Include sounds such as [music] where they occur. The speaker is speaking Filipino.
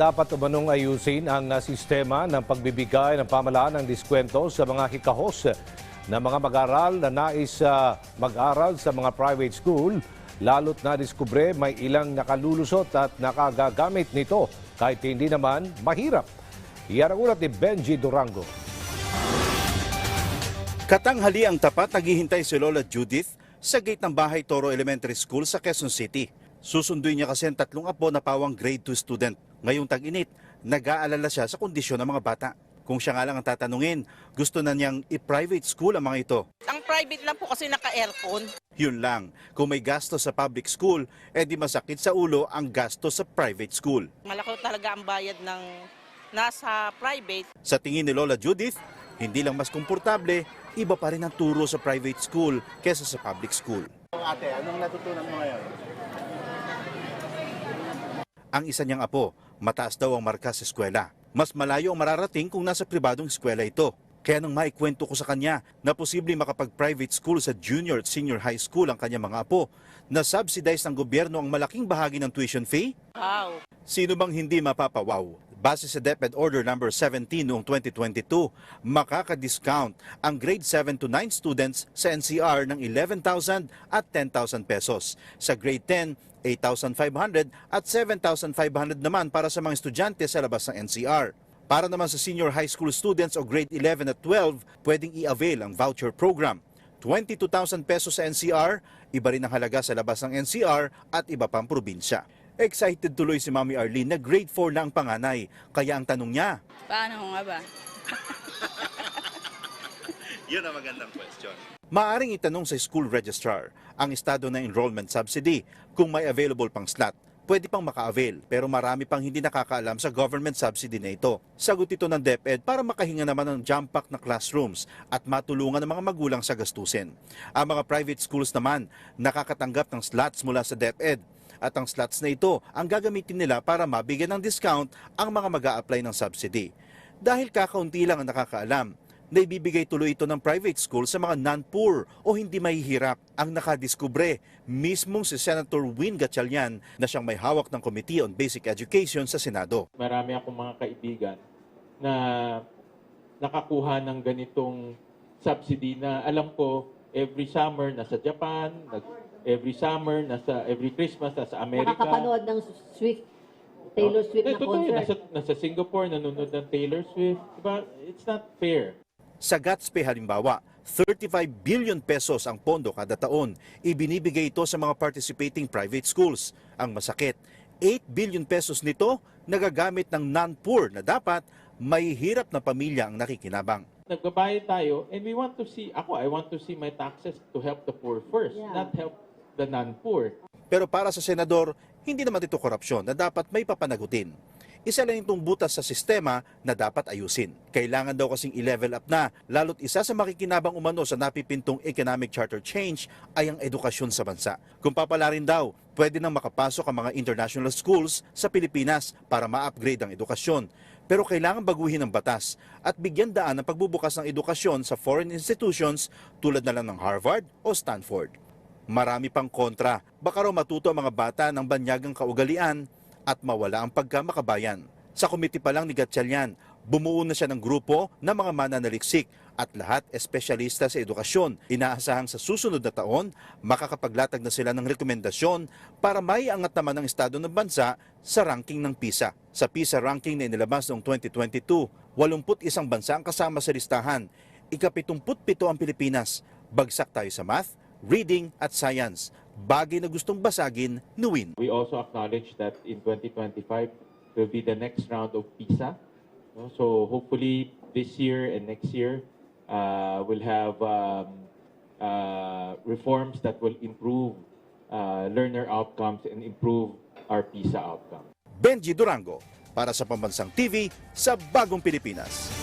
dapat umanong ayusin ang ah, sistema ng pagbibigay ng pamalaan ng diskwento sa mga hikahos na mga mag-aral na nais ah, mag-aral sa mga private school, lalo't na diskubre may ilang nakalulusot at nakagagamit nito kahit hindi naman mahirap. Yan ang ulat ni Benji Durango. Katanghali ang tapat naghihintay si Lola Judith sa gate ng Bahay Toro Elementary School sa Quezon City. Susunduin niya kasi ang tatlong apo na pawang grade 2 student. Ngayong tag-init, nag-aalala siya sa kondisyon ng mga bata. Kung siya nga lang ang tatanungin, gusto na niyang i-private school ang mga ito. Ang private lang po kasi naka-aircon. Yun lang, kung may gasto sa public school, edi masakit sa ulo ang gasto sa private school. Malaki talaga ang bayad ng nasa private. Sa tingin ni Lola Judith, hindi lang mas komportable, iba pa rin ang turo sa private school kesa sa public school. Ate, anong natutunan mo ngayon? Ang isa niyang apo, mataas daw ang marka sa eskwela. Mas malayo ang mararating kung nasa pribadong eskwela ito. Kaya nang maikwento ko sa kanya na posibleng makapag-private school sa junior at senior high school ang kanyang mga apo, na subsidize ng gobyerno ang malaking bahagi ng tuition fee, Wow. sino bang hindi mapapawaw? Base sa DepEd Order number 17 noong 2022, makaka-discount ang grade 7 to 9 students sa NCR ng 11,000 at 10,000 pesos. Sa grade 10, 8,500 at 7,500 naman para sa mga estudyante sa labas ng NCR. Para naman sa senior high school students o grade 11 at 12, pwedeng i-avail ang voucher program. 22,000 pesos sa NCR, iba rin ang halaga sa labas ng NCR at iba pang probinsya. Excited tuloy si Mami Arlene na grade 4 na ang panganay. Kaya ang tanong niya, Paano nga ba? [laughs] Yun ang magandang question. Maaring itanong sa school registrar ang estado ng enrollment subsidy kung may available pang slot. Pwede pang maka-avail pero marami pang hindi nakakaalam sa government subsidy na ito. Sagot ito ng DepEd para makahinga naman ng jump pack na classrooms at matulungan ng mga magulang sa gastusin. Ang mga private schools naman nakakatanggap ng slots mula sa DepEd at ang slots na ito ang gagamitin nila para mabigyan ng discount ang mga mag apply ng subsidy. Dahil kakaunti lang ang nakakaalam, na ibibigay tuloy ito ng private school sa mga non-poor o hindi mahihirap ang nakadiskubre mismong si Senator Win Gatchalian na siyang may hawak ng Committee on Basic Education sa Senado. marami akong mga kaibigan na nakakuha ng ganitong subsidy na alam ko every summer nasa Japan, nag- every summer nasa every Christmas nasa Amerika. Nakakapanood ng Swift, Taylor Swift Eh, na totoo yun. concert. Nasa, nasa Singapore, nanonood ng Taylor Swift. Diba? It's not fair. Sa GATSPE halimbawa, 35 billion pesos ang pondo kada taon. Ibinibigay ito sa mga participating private schools. Ang masakit, 8 billion pesos nito nagagamit ng non-poor na dapat may hirap na pamilya ang nakikinabang. Nagbabayad tayo and we want to see, ako, I want to see my taxes to help the poor first, Yeah. not help the non-poor. Pero para sa senador, hindi naman ito korupsyon na dapat may papanagutin. Isa lang itong butas sa sistema na dapat ayusin. Kailangan daw kasing i-level up na, lalo't isa sa makikinabang umano sa napipintong economic charter change ay ang edukasyon sa bansa. Kung papalarin daw, pwede nang makapasok ang mga international schools sa Pilipinas para ma-upgrade ang edukasyon. Pero kailangan baguhin ang batas at bigyan daan ang pagbubukas ng edukasyon sa foreign institutions tulad na lang ng Harvard o Stanford. Marami pang kontra. Baka raw matuto ang mga bata ng banyagang kaugalian at mawala ang pagkamakabayan. Sa komite pa lang ni Gatchalian, bumuo na siya ng grupo ng mga mananaliksik at lahat espesyalista sa edukasyon. Inaasahang sa susunod na taon, makakapaglatag na sila ng rekomendasyon para may angat naman ang estado ng bansa sa ranking ng PISA. Sa PISA ranking na inilabas noong 2022, 81 bansa ang kasama sa listahan. Ika-77 ang Pilipinas. Bagsak tayo sa math, reading at science. Bagay na gustong basagin ni Win. We also acknowledge that in 2025 will be the next round of PISA. So hopefully this year and next year uh, we'll have um, uh, reforms that will improve uh, learner outcomes and improve our PISA outcome. Benji Durango para sa Pambansang TV sa Bagong Pilipinas.